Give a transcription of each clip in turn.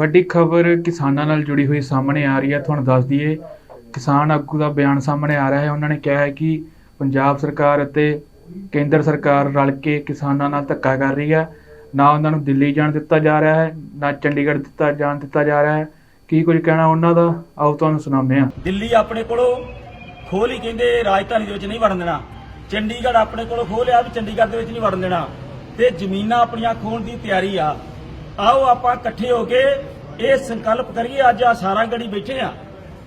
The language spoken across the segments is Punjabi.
ਵੱਡੀ ਖਬਰ ਕਿਸਾਨਾਂ ਨਾਲ ਜੁੜੀ ਹੋਈ ਸਾਹਮਣੇ ਆ ਰਹੀ ਹੈ। ਤੁਹਾਨੂੰ ਦੱਸ ਦਈਏ, ਕਿਸਾਨ ਆਗੂ ਦਾ ਬਿਆਨ ਸਾਹਮਣੇ ਆ ਰਿਹਾ ਹੈ। ਉਹਨਾਂ ਨੇ ਕਿਹਾ ਹੈ ਕਿ ਪੰਜਾਬ ਸਰਕਾਰ ਅਤੇ ਕੇਂਦਰ ਸਰਕਾਰ ਰਲ ਕੇ ਕਿਸਾਨਾਂ ਨਾਲ ਧੱਕਾ ਕਰ ਰਹੀ ਹੈ। ਨਾ ਉਹਨਾਂ ਨੂੰ ਦਿੱਲੀ ਜਾਣ ਦਿੱਤਾ ਜਾ ਰਿਹਾ ਹੈ, ਨਾ ਚੰਡੀਗੜ੍ਹ ਦਿੱਤਾ ਜਾਣ ਦਿੱਤਾ ਜਾ ਰਿਹਾ ਹੈ। ਕੀ ਕੁਝ ਕਹਿਣਾ ਉਹਨਾਂ ਦਾ? ਆਓ ਤੁਹਾਨੂੰ ਸੁਣਾਉਂਦੇ ਹਾਂ। ਦਿੱਲੀ ਆਪਣੇ ਕੋਲੋਂ ਖੋਲ ਹੀ ਕਹਿੰਦੇ ਰਾਜਧਾਨੀ ਦੇ ਵਿੱਚ ਨਹੀਂ ਵੜਨ ਦੇਣਾ। ਚੰਡੀਗੜ੍ਹ ਆਪਣੇ ਕੋਲੋਂ ਖੋਲਿਆ ਵੀ ਚੰਡੀਗੜ੍ਹ ਦੇ ਵਿੱਚ ਨਹੀਂ ਵੜਨ ਦੇਣਾ। ਤੇ ਜ਼ਮੀਨਾਂ ਆਪਣੀਆਂ ਖੋਣ ਦੀ ਤਿਆਰੀ ਆ। ਆਓ ਆਪਾਂ ਇਕੱਠੇ ਹੋ ਕੇ ਇਹ ਸੰਕਲਪ ਕਰੀਏ। ਅੱਜ ਆ ਸਾਰਾ ਗੜੀ ਬੈਠੇ ਆ।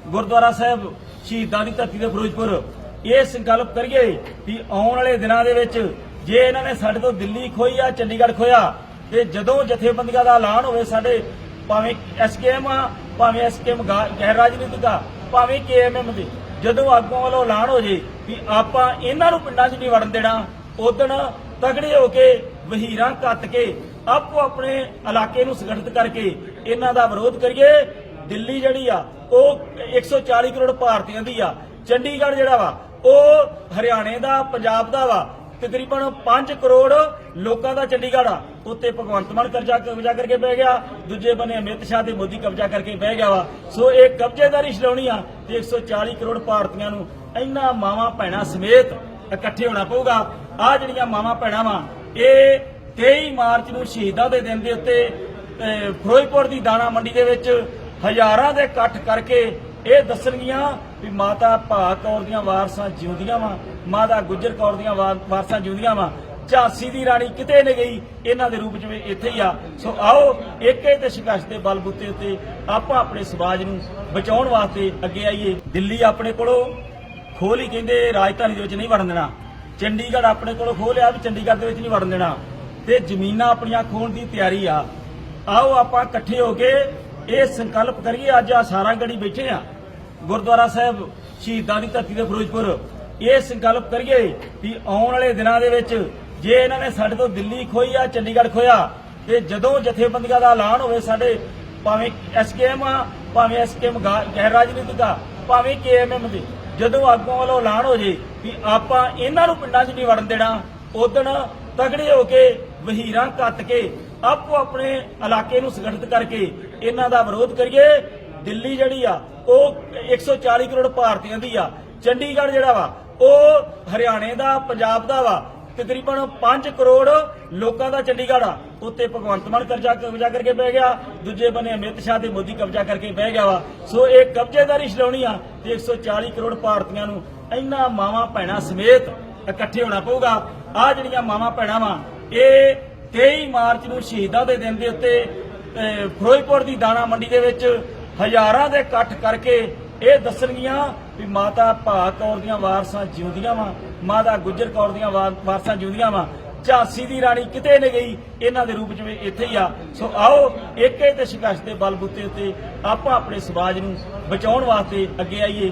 ਗੁਰਦੁਆਰਾ ਸਾਹਿਬ ਸ਼ਹੀਦਾਂ ਦੀ ਧਰਤੀ ਦੇ ਫਿਰੋਜ਼ਪੁਰ। ਇਹ ਸੰਕਲਪ ਕਰੀਏ ਵੀ ਆਉਣ ਵਾਲੇ ਦਿਨਾਂ ਦੇ ਵਿੱਚ ਜੇ ਇਹਨਾਂ ਨੇ ਸਾਡੇ ਤੋਂ ਦਿੱਲੀ ਖੋਈ ਆ ਚੰਡੀਗੜ੍ਹ ਖੋਇਆ ਤੇ ਜਦੋਂ ਜਥੇਬੰਦੀਆਂ ਦਾ ਐਲਾਨ ਹੋਵੇ ਸਾਡੇ, ਭਾਵੇਂ ਐਸਕੇਐਮ ਆ, ਭਾਵੇਂ ਐਸਕੇਐਮ ਗੈਰ ਰਾਜਨੀਤਿਕ ਆ, ਭਾਵੇਂ ਕੇਐਮਐਮ ਦੇ, ਜਦੋਂ ਆਗੂਆਂ ਵੱਲੋਂ ਐਲਾਨ ਹੋ ਜੇ ਵੀ ਆਪਾਂ ਇਹਨਾਂ ਨੂੰ ਪਿੰਡਾਂ 'ਚ ਨਹੀਂ ਵੜਨ ਦੇਣਾ ਉਦਣ ਤਗੜੇ ਹੋ ਕੇ ਵਹੀਰਾਂ ਕੱਤ ਕੇ ਆਪੋ ਆਪਣੇ ਇਲਾਕੇ ਨੂੰ ਸੰਗਠਿਤ ਕਰਕੇ ਇਹਨਾਂ ਦਾ ਵਿਰੋਧ ਕਰੀਏ। ਦਿੱਲੀ ਜਿਹੜੀ ਆ, ਉਹ 140 ਕਰੋੜ ਭਾਰਤੀਆਂ ਦੀ ਆ। ਚੰਡੀਗੜ੍ਹ ਜਿਹੜਾ ਵਾ, ਉਹ ਹਰਿਆਣੇ ਦਾ, ਪੰਜਾਬ ਦਾ ਵਾ। ਤਕਰੀਬਨ 5 ਕਰੋੜ ਲੋਕਾਂ ਦਾ ਚੰਡੀਗੜ੍ਹ ਆ। ਉੱਤੇ ਭਗਵੰਤ ਮਾਨ ਕਰਜ਼ਾ ਕਬਜ਼ਾ ਕਰਕੇ ਬਹਿ ਗਿਆ, ਦੂਜੇ ਬੰਨੇ ਅਮਿਤ ਸ਼ਾਹ ਤੇ ਮੋਦੀ ਕਬਜ਼ਾ ਕਰਕੇ ਬਹਿ ਗਿਆ ਵਾ। ਸੋ ਇਹ ਕਬਜ਼ੇਦਾਰੀ ਛਲਾਉਣੀ ਆ ਤੇ 140 ਕਰੋੜ ਭਾਰਤੀਆਂ ਨੂੰ ਇਹਨਾਂ ਮਾਵਾਂ ਭੈਣਾਂ ਸਮੇਤ ਇਕੱਠੇ ਹੋਣਾ ਪਊਗਾ। ਆ ਜਿਹੜੀਆਂ ਮਾਵਾਂ ਭੈਣਾਂ ਵਾ ਇਹ 23 ਮਾਰਚ ਨੂੰ ਸ਼ਹੀਦਾਂ ਦੇ ਦਿਨ ਦੇ ਉੱਤੇ ਫਿਰੋਜ਼ਪੁਰ ਦੀ ਦਾਣਾ ਮੰਡੀ ਦੇ ਵਿੱਚ ਹਜ਼ਾਰਾਂ ਦੇ ਇਕੱਠ ਕਰਕੇ ਇਹ ਦੱਸਣਗੀਆਂ ਵੀ ਮਾਤਾ ਭਾਗ ਕੌਰ ਦੀਆਂ ਵਾਰਸਾਂ ਜਿਉਂਦੀਆਂ ਵਾ, ਮਾਤਾ ਗੁਜਰ ਕੌਰ ਦੀਆਂ ਵਾਰਸਾਂ ਜਿਉਂਦੀਆਂ ਵਾ। ਝਾਂਸੀ ਦੀ ਰਾਣੀ ਕਿਤੇ ਨਹੀਂ ਗਈ, ਇਹਨਾਂ ਦੇ ਰੂਪ ਚ ਇੱਥੇ ਹੀ ਆ। ਸੋ ਆਓ ਏਕੇ ਤੇ ਸ਼ਿਕਾਇਤ ਦੇ ਬਲਬੂਤੇ ਉੱਤੇ ਆਪਾਂ ਆਪਣੇ ਸਮਾਜ ਨੂੰ ਬਚਾਉਣ ਵਾਸਤੇ ਅੱਗੇ ਆਈਏ। ਦਿੱਲੀ ਆਪਣੇ ਕੋਲੋਂ ਖੋਲ ਹੀ ਕਹਿੰਦੇ ਰਾਜਧਾਨੀ ਦੇ ਵਿੱਚ ਨਹੀਂ ਵੜਨ ਦੇਣਾ। ਚੰਡੀਗੜ੍ਹ ਆਪਣੇ ਕੋਲੋਂ ਖੋਹ ਲਿਆ ਵੀ ਚੰਡੀਗੜ੍ਹ ਦੇ ਵਿੱਚ ਨਹੀਂ ਵੜਨ ਦੇਣਾ। ਤੇ ਜ਼ਮੀਨਾਂ ਆਪਣੀਆਂ ਖੋਣ ਦੀ ਤਿਆਰੀ ਆ। ਆਓ ਆਪਾਂ ਇਕੱਠੇ ਹੋ ਕੇ ਇਹ ਸੰਕਲਪ ਕਰੀਏ। ਅੱਜ ਆ ਸਾਰਾ ਗੜੀ ਬੈਠੇ ਆ। ਗੁਰਦੁਆਰਾ ਸਾਹਿਬ ਸ਼ਹੀਦਾਂ ਦੀ ਧਰਤੀ ਦੇ ਫਿਰੋਜ਼ਪੁਰ। ਇਹ ਸੰਕਲਪ ਕਰੀਏ ਵੀ ਆਉਣ ਵਾਲੇ ਦਿਨਾਂ ਦੇ ਵਿੱਚ ਜੇ ਇਹਨਾਂ ਨੇ ਸਾਡੇ ਤੋਂ ਦਿੱਲੀ ਖੋਈ ਆ, ਚੰਡੀਗੜ੍ਹ ਖੋਇਆ ਤੇ ਜਦੋਂ ਜਥੇਬੰਦੀਆਂ ਦਾ ਐਲਾਨ ਹੋਵੇ ਸਾਡੇ, ਭਾਵੇਂ ਐਸਕੇਐਮ ਆ, ਭਾਵੇਂ ਐਸਕੇਐਮ ਗੈਰ ਰਾਜਨੀਤਿਕ ਆ, ਭਾਵੇਂ ਕੇਐਮਐਮ ਦੀ ਜਦੋਂ ਆਗੂਆਂ ਵੱਲੋਂ ਐਲਾਨ ਹੋ ਜੇ ਵੀ ਆਪਾਂ ਇਹਨਾਂ ਨੂੰ ਪਿੰਡਾਂ 'ਚ ਨਹੀਂ ਵੜਨ ਦੇਣਾ ਉਦਣ ਤਗੜੇ ਹੋ ਕੇ ਵਹੀਰਾਂ ਕੱਤ ਕੇ ਆਪੋ ਆਪਣੇ ਇਲਾਕੇ ਨੂੰ ਸੰਗਠਿਤ ਕਰਕੇ ਇਹਨਾਂ ਦਾ ਵਿਰੋਧ ਕਰੀਏ। ਦਿੱਲੀ ਜਿਹੜੀ ਆ, ਉਹ 140 ਕਰੋੜ ਭਾਰਤੀਆਂ ਦੀ ਆ। ਚੰਡੀਗੜ੍ਹ ਜਿਹੜਾ ਵਾ, ਉਹ ਹਰਿਆਣੇ ਦਾ, ਪੰਜਾਬ ਦਾ ਵਾ। ਤਕਰੀਬਨ 5 ਕਰੋੜ ਲੋਕਾਂ ਦਾ ਚੰਡੀਗੜ੍ਹ ਆ ਉੱਤੇ ਭਗਵੰਤ ਮਾਨ ਕਰਜ਼ਾ ਕਬਜ਼ਾ ਕਰਕੇ ਬਹਿ ਗਿਆ। ਦੂਜੇ ਬੰਨੇ ਅਮਿਤ ਸ਼ਾਹ ਤੇ ਮੋਦੀ ਕਬਜ਼ਾ ਕਰਕੇ ਬਹਿ ਗਿਆ ਵਾ। ਸੋ ਇਹ ਕਬਜ਼ੇਦਾਰੀ ਛਡਾਉਣੀ ਆ ਤੇ 140 ਕਰੋੜ ਭਾਰਤੀਆਂ ਨੂੰ ਇੰਨਾ ਮਾਵਾਂ ਭੈਣਾਂ ਸਮੇਤ ਇਕੱਠੇ ਹੋਣਾ ਪਊਗਾ। ਆ ਜਿਹੜੀਆਂ ਮਾਵਾਂ ਭੈਣਾਂ ਵਾ, ਇਹ 23 ਮਾਰਚ ਨੂੰ ਸ਼ਹੀਦਾਂ ਦੇ ਦਿਨ ਦੇ ਉੱਤੇ ਫਿਰੋਜ਼ਪੁਰ ਦੀ ਦਾਣਾ ਮੰਡੀ ਦੇ ਵਿੱਚ ਹਜ਼ਾਰਾਂ ਦੇ ਇਕੱਠ ਕਰਕੇ ਇਹ ਦੱਸਣਗੀਆਂ ਵੀ ਮਾਤਾ ਭਾਗ ਕੌਰ ਦੀਆਂ ਵਾਰਸਾਂ ਜਿਉਂਦੀਆਂ ਵਾ, ਮਾਤਾ ਗੁੱਜਰ ਕੌਰ ਦੀਆਂ ਵਾਰਸਾਂ ਜਿਉਂਦੀਆਂ ਵਾ। ਝਾਂਸੀ ਦੀ ਰਾਣੀ ਕਿਤੇ ਨਹੀਂ ਗਈ, ਇਹਨਾਂ ਦੇ ਰੂਪ ਚ ਵੀ ਇੱਥੇ ਹੀ ਆ। ਸੋ ਆਓ ਏਕੇ ਤੇ ਸ਼ਿਕਾਇਤ ਦੇ ਬਲਬੂਤੇ ਉੱਤੇ ਆਪਾਂ ਆਪਣੇ ਸਮਾਜ ਨੂੰ ਬਚਾਉਣ ਵਾਸਤੇ ਅੱਗੇ ਆਈਏ।